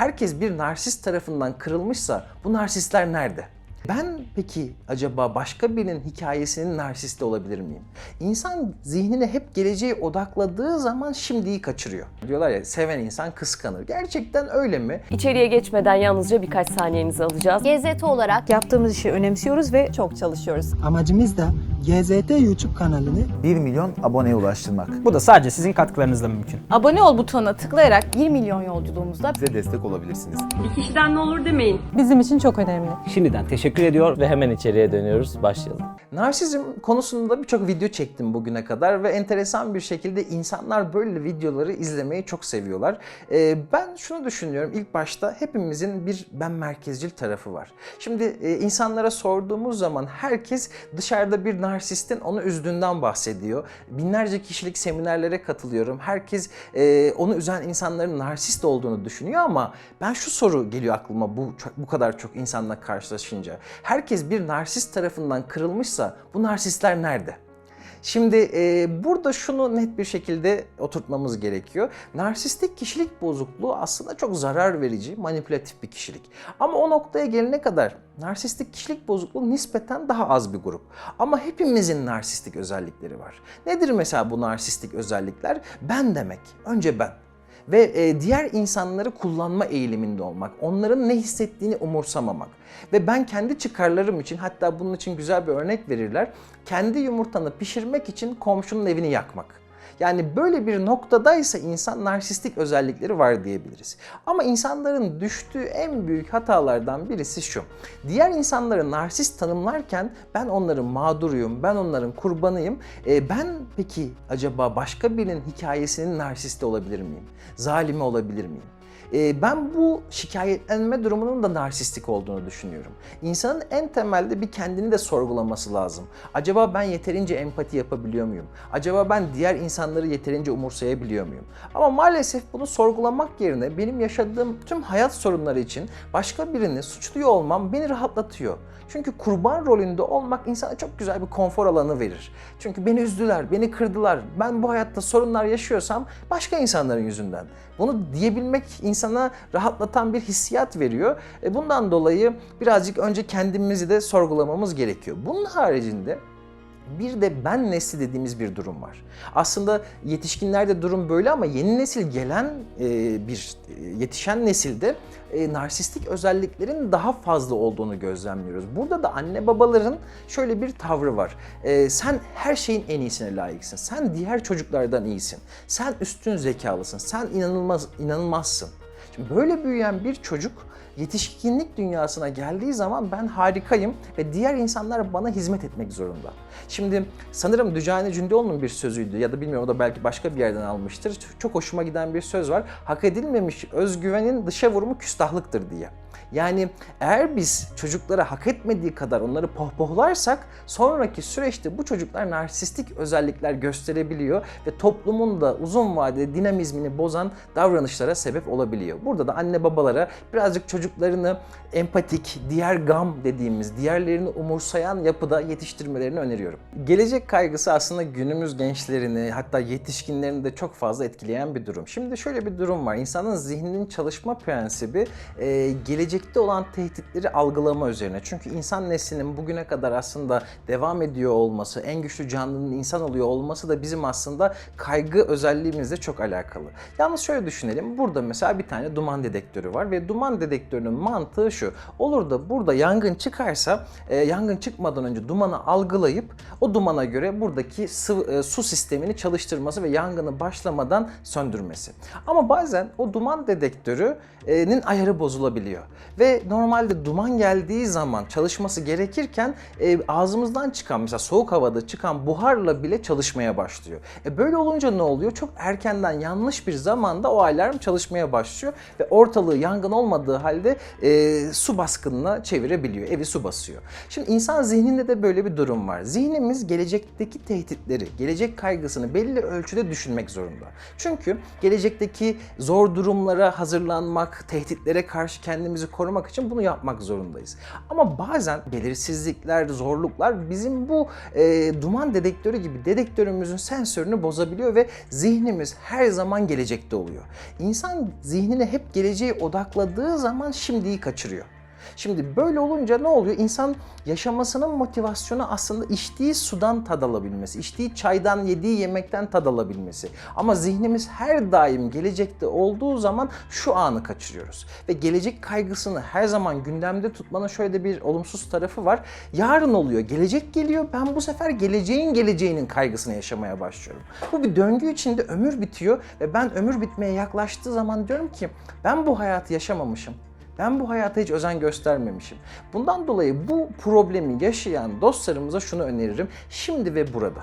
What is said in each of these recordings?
herkes bir narsist tarafından kırılmışsa bu narsistler nerede? Ben peki acaba başka birinin hikayesinin narsisti olabilir miyim? İnsan zihnine hep geleceğe odakladığı zaman şimdiyi kaçırıyor. Diyorlar ya seven insan kıskanır. Gerçekten öyle mi? İçeriye geçmeden yalnızca birkaç saniyenizi alacağız. GZT olarak Yaptığımız işi önemsiyoruz ve çok çalışıyoruz. Amacımız da GZT YouTube kanalını 1 milyon aboneye ulaştırmak. Bu da sadece sizin katkılarınızla mümkün. Abone ol butonuna tıklayarak 1 milyon yolculuğumuzda bize destek olabilirsiniz. Bir kişiden ne olur demeyin. bizim için çok önemli. Şimdiden teşekkür ediyor ve hemen içeriye dönüyoruz. Başlayalım. Narsizm konusunda birçok video çektim bugüne kadar ve enteresan bir şekilde insanlar böyle videoları izlemeyi çok seviyorlar. Ee, ben şunu düşünüyorum ilk başta hepimizin bir ben merkezcil tarafı var. Şimdi e, insanlara sorduğumuz zaman herkes dışarıda bir narsistin onu üzdüğünden bahsediyor. Binlerce kişilik seminerlere katılıyorum. Herkes e, onu üzen insanların narsist olduğunu düşünüyor ama ben şu soru geliyor aklıma bu bu kadar çok insanla karşılaşınca. Herkes bir narsist tarafından kırılmışsa bu narsistler nerede? Şimdi e, burada şunu net bir şekilde oturtmamız gerekiyor. Narsistik kişilik bozukluğu aslında çok zarar verici, manipülatif bir kişilik. Ama o noktaya gelene kadar narsistik kişilik bozukluğu nispeten daha az bir grup. Ama hepimizin narsistik özellikleri var. Nedir mesela bu narsistik özellikler? Ben demek. Önce ben ve e, diğer insanları kullanma eğiliminde olmak, onların ne hissettiğini umursamamak ve ben kendi çıkarlarım için hatta bunun için güzel bir örnek verirler. Kendi yumurtanı pişirmek için komşunun evini yakmak. Yani böyle bir noktadaysa insan narsistik özellikleri var diyebiliriz. Ama insanların düştüğü en büyük hatalardan birisi şu. Diğer insanları narsist tanımlarken ben onların mağduruyum, ben onların kurbanıyım. E, ben peki acaba başka birinin hikayesinin narsisti olabilir miyim? Zalimi olabilir miyim? E, ben bu şikayetlenme durumunun da narsistik olduğunu düşünüyorum. İnsanın en temelde bir kendini de sorgulaması lazım. Acaba ben yeterince empati yapabiliyor muyum? Acaba ben diğer insanları yeterince umursayabiliyor muyum? Ama maalesef bunu sorgulamak yerine benim yaşadığım tüm hayat sorunları için başka birini suçluyor olmam beni rahatlatıyor. Çünkü kurban rolünde olmak insana çok güzel bir konfor alanı verir. Çünkü beni üzdüler, beni kırdılar. Ben bu hayatta sorunlar yaşıyorsam başka insanların yüzünden. Bunu diyebilmek insana rahatlatan bir hissiyat veriyor. E bundan dolayı birazcık önce kendimizi de sorgulamamız gerekiyor. Bunun haricinde bir de ben nesli dediğimiz bir durum var. Aslında yetişkinlerde durum böyle ama yeni nesil gelen e, bir e, yetişen nesilde e, narsistik özelliklerin daha fazla olduğunu gözlemliyoruz. Burada da anne babaların şöyle bir tavrı var. E, sen her şeyin en iyisine layıksın. Sen diğer çocuklardan iyisin. Sen üstün zekalısın. Sen inanılmaz inanılmazsın. Şimdi böyle büyüyen bir çocuk yetişkinlik dünyasına geldiği zaman ben harikayım ve diğer insanlar bana hizmet etmek zorunda. Şimdi sanırım Dücane Cündoğlu'nun bir sözüydü ya da bilmiyorum o da belki başka bir yerden almıştır. Çok hoşuma giden bir söz var. Hak edilmemiş özgüvenin dışa vurumu küstahlıktır diye. Yani eğer biz çocuklara hak etmediği kadar onları pohpohlarsak sonraki süreçte bu çocuklar narsistik özellikler gösterebiliyor ve toplumun da uzun vadede dinamizmini bozan davranışlara sebep olabiliyor. Burada da anne babalara birazcık çocuklarını empatik, diğer gam dediğimiz, diğerlerini umursayan yapıda yetiştirmelerini öneriyorum. Gelecek kaygısı aslında günümüz gençlerini hatta yetişkinlerini de çok fazla etkileyen bir durum. Şimdi şöyle bir durum var. İnsanın zihninin çalışma prensibi e, gelecekte olan tehditleri algılama üzerine. Çünkü insan neslinin bugüne kadar aslında devam ediyor olması, en güçlü canlının insan oluyor olması da bizim aslında kaygı özelliğimizle çok alakalı. Yalnız şöyle düşünelim. Burada mesela bir tane duman dedektörü var ve duman dedektörünün mantığı şu. Olur da burada yangın çıkarsa e, yangın çıkmadan önce dumanı algılayıp o dumana göre buradaki sıvı, e, su sistemini çalıştırması ve yangını başlamadan söndürmesi. Ama bazen o duman dedektörünün ayarı bozulabiliyor. Ve normalde duman geldiği zaman çalışması gerekirken e, ağzımızdan çıkan mesela soğuk havada çıkan buharla bile çalışmaya başlıyor. E, böyle olunca ne oluyor? Çok erkenden yanlış bir zamanda o alarm çalışmaya başlıyor ve ortalığı yangın olmadığı halde e, su baskınına çevirebiliyor. Evi su basıyor. Şimdi insan zihninde de böyle bir durum var. Zihnimiz gelecekteki tehditleri, gelecek kaygısını belli ölçüde düşünmek zorunda. Çünkü gelecekteki zor durumlara hazırlanmak, tehditlere karşı kendimizi korumak için bunu yapmak zorundayız. Ama bazen belirsizlikler, zorluklar bizim bu e, duman dedektörü gibi dedektörümüzün sensörünü bozabiliyor ve zihnimiz her zaman gelecekte oluyor. İnsan zihnine hep geleceğe odakladığı zaman şimdiyi kaçırıyor. Şimdi böyle olunca ne oluyor? İnsan yaşamasının motivasyonu aslında içtiği sudan tad alabilmesi, içtiği çaydan, yediği yemekten tad alabilmesi. Ama zihnimiz her daim gelecekte olduğu zaman şu anı kaçırıyoruz. Ve gelecek kaygısını her zaman gündemde tutmanın şöyle de bir olumsuz tarafı var. Yarın oluyor, gelecek geliyor. Ben bu sefer geleceğin geleceğinin kaygısını yaşamaya başlıyorum. Bu bir döngü içinde ömür bitiyor ve ben ömür bitmeye yaklaştığı zaman diyorum ki ben bu hayatı yaşamamışım. Ben bu hayata hiç özen göstermemişim. Bundan dolayı bu problemi yaşayan dostlarımıza şunu öneririm. Şimdi ve burada.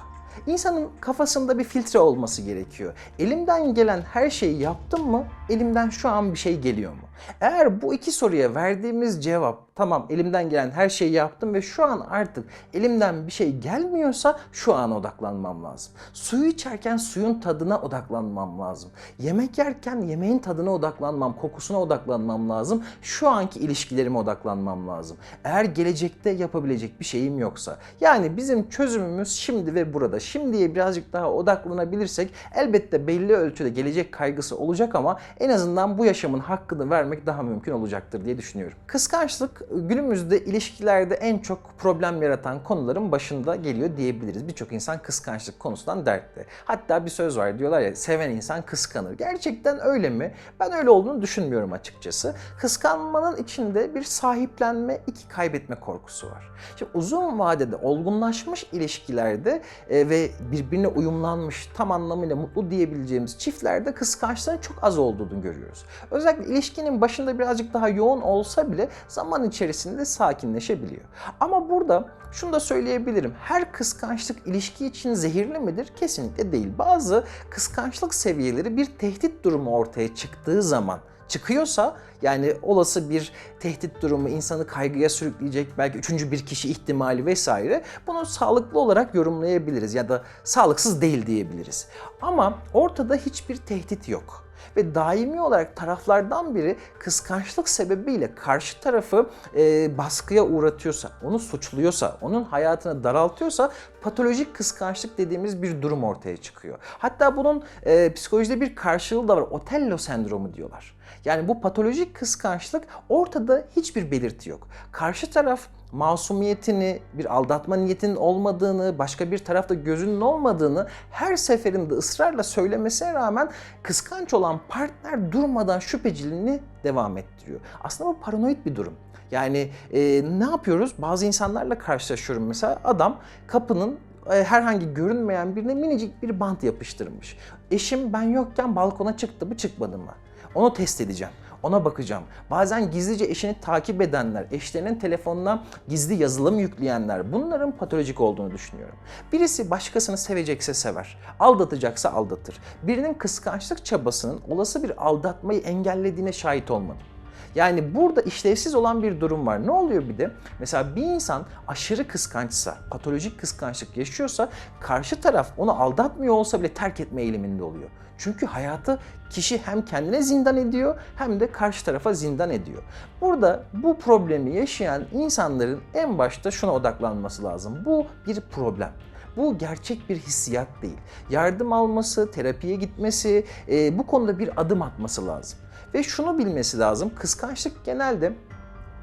İnsanın kafasında bir filtre olması gerekiyor. Elimden gelen her şeyi yaptım mı? Elimden şu an bir şey geliyor mu? Eğer bu iki soruya verdiğimiz cevap tamam elimden gelen her şeyi yaptım ve şu an artık elimden bir şey gelmiyorsa şu an odaklanmam lazım. Suyu içerken suyun tadına odaklanmam lazım. Yemek yerken yemeğin tadına odaklanmam, kokusuna odaklanmam lazım. Şu anki ilişkilerime odaklanmam lazım. Eğer gelecekte yapabilecek bir şeyim yoksa. Yani bizim çözümümüz şimdi ve burada. Şimdiye birazcık daha odaklanabilirsek elbette belli ölçüde gelecek kaygısı olacak ama en azından bu yaşamın hakkını vermek daha mümkün olacaktır diye düşünüyorum. Kıskançlık günümüzde ilişkilerde en çok problem yaratan konuların başında geliyor diyebiliriz. Birçok insan kıskançlık konusundan dertli. Hatta bir söz var diyorlar ya seven insan kıskanır. Gerçekten öyle mi? Ben öyle olduğunu düşünmüyorum açıkçası. Kıskanmanın içinde bir sahiplenme, iki kaybetme korkusu var. Şimdi uzun vadede olgunlaşmış ilişkilerde e, ve birbirine uyumlanmış, tam anlamıyla mutlu diyebileceğimiz çiftlerde kıskançlığın çok az olduğunu görüyoruz. Özellikle ilişkinin başında birazcık daha yoğun olsa bile zaman içerisinde sakinleşebiliyor. Ama burada şunu da söyleyebilirim. Her kıskançlık ilişki için zehirli midir? Kesinlikle değil. Bazı kıskançlık seviyeleri bir tehdit durumu ortaya çıktığı zaman çıkıyorsa yani olası bir tehdit durumu insanı kaygıya sürükleyecek belki üçüncü bir kişi ihtimali vesaire bunu sağlıklı olarak yorumlayabiliriz ya da sağlıksız değil diyebiliriz. Ama ortada hiçbir tehdit yok ve daimi olarak taraflardan biri kıskançlık sebebiyle karşı tarafı e, baskıya uğratıyorsa, onu suçluyorsa, onun hayatını daraltıyorsa patolojik kıskançlık dediğimiz bir durum ortaya çıkıyor. Hatta bunun e, psikolojide bir karşılığı da var. Otello sendromu diyorlar. Yani bu patolojik kıskançlık ortada hiçbir belirti yok. Karşı taraf masumiyetini, bir aldatma niyetinin olmadığını, başka bir tarafta gözünün olmadığını her seferinde ısrarla söylemesine rağmen kıskanç olan partner durmadan şüpheciliğini devam ettiriyor. Aslında bu paranoid bir durum. Yani e, ne yapıyoruz? Bazı insanlarla karşılaşıyorum mesela adam kapının e, herhangi görünmeyen birine minicik bir bant yapıştırmış. Eşim ben yokken balkona çıktı mı çıkmadı mı? Onu test edeceğim. Ona bakacağım. Bazen gizlice eşini takip edenler, eşlerinin telefonuna gizli yazılım yükleyenler bunların patolojik olduğunu düşünüyorum. Birisi başkasını sevecekse sever, aldatacaksa aldatır. Birinin kıskançlık çabasının olası bir aldatmayı engellediğine şahit olmadım. Yani burada işlevsiz olan bir durum var. Ne oluyor bir de? Mesela bir insan aşırı kıskançsa, patolojik kıskançlık yaşıyorsa karşı taraf onu aldatmıyor olsa bile terk etme eğiliminde oluyor. Çünkü hayatı kişi hem kendine zindan ediyor hem de karşı tarafa zindan ediyor. Burada bu problemi yaşayan insanların en başta şuna odaklanması lazım. Bu bir problem. Bu gerçek bir hissiyat değil. Yardım alması, terapiye gitmesi, e, bu konuda bir adım atması lazım. Ve şunu bilmesi lazım, kıskançlık genelde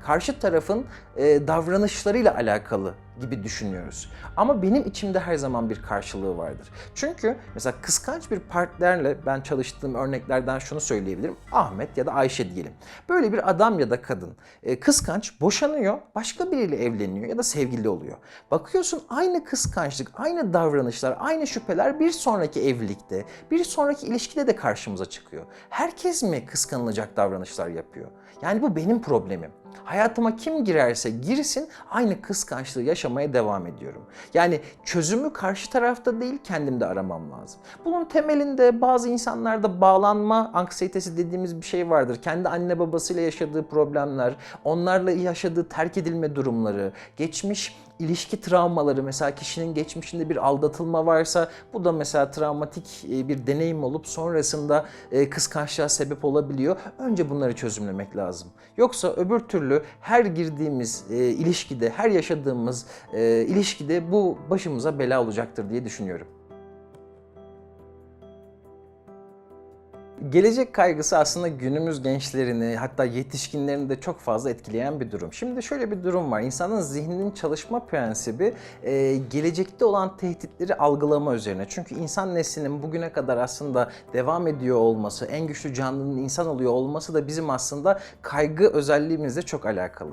karşı tarafın e, davranışlarıyla alakalı gibi düşünüyoruz. Ama benim içimde her zaman bir karşılığı vardır. Çünkü mesela kıskanç bir partnerle ben çalıştığım örneklerden şunu söyleyebilirim. Ahmet ya da Ayşe diyelim. Böyle bir adam ya da kadın e, kıskanç boşanıyor, başka biriyle evleniyor ya da sevgili oluyor. Bakıyorsun aynı kıskançlık, aynı davranışlar, aynı şüpheler bir sonraki evlilikte, bir sonraki ilişkide de karşımıza çıkıyor. Herkes mi kıskanılacak davranışlar yapıyor? Yani bu benim problemim. Hayatıma kim girerse girsin aynı kıskançlığı yaşamaya devam ediyorum. Yani çözümü karşı tarafta değil kendimde aramam lazım. Bunun temelinde bazı insanlarda bağlanma anksiyetesi dediğimiz bir şey vardır. Kendi anne babasıyla yaşadığı problemler, onlarla yaşadığı terk edilme durumları, geçmiş ilişki travmaları mesela kişinin geçmişinde bir aldatılma varsa bu da mesela travmatik e, bir deneyim olup sonrasında e, kıskançlığa sebep olabiliyor. Önce bunları çözümlemek lazım. Yoksa öbür türlü her girdiğimiz e, ilişkide, her yaşadığımız ilişkide bu başımıza bela olacaktır diye düşünüyorum. Gelecek kaygısı aslında günümüz gençlerini hatta yetişkinlerini de çok fazla etkileyen bir durum. Şimdi şöyle bir durum var. İnsanın zihninin çalışma prensibi e, gelecekte olan tehditleri algılama üzerine. Çünkü insan neslinin bugüne kadar aslında devam ediyor olması, en güçlü canlının insan oluyor olması da bizim aslında kaygı özelliğimizle çok alakalı.